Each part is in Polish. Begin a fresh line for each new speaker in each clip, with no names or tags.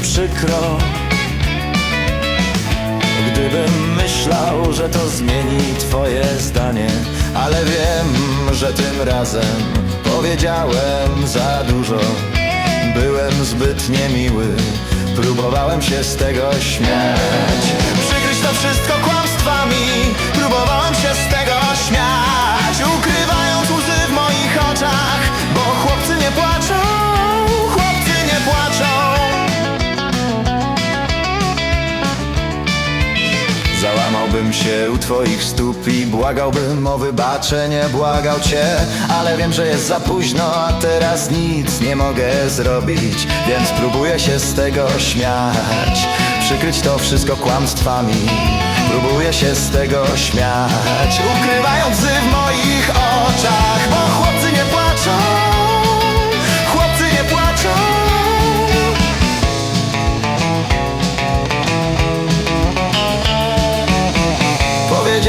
przykro. Gdybym myślał, że to zmieni twoje zdanie Ale wiem, że tym razem powiedziałem za dużo. Byłem zbyt niemiły, próbowałem się z tego śmiać Się u twoich stóp i błagałbym o wybaczenie, błagał cię Ale wiem, że jest za późno, a teraz nic nie mogę zrobić Więc próbuję się z tego śmiać. Przykryć to wszystko kłamstwami Próbuję się z tego śmiać. Ukrywając łzy w moich oczach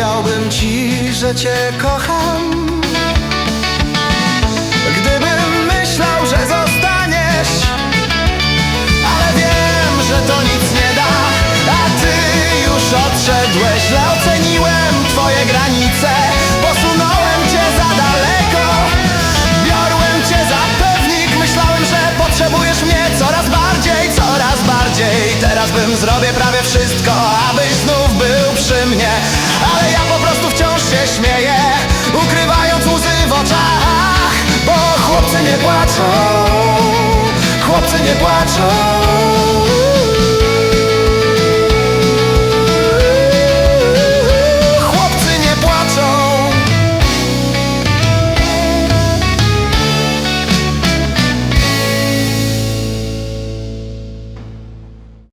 Powiedziałbym ci, że cię kocham. Gdybym myślał, że zostaniesz Ale wiem, że to nic nie da. A ty już odszedłeś Źle oceniłem twoje granice. Posunąłem cię za daleko Biorłem cię za pewnik. Myślałem, że potrzebujesz mnie coraz bardziej Coraz bardziej. Teraz bym zrobię prawie wszystko Abyś znów Nhẹ.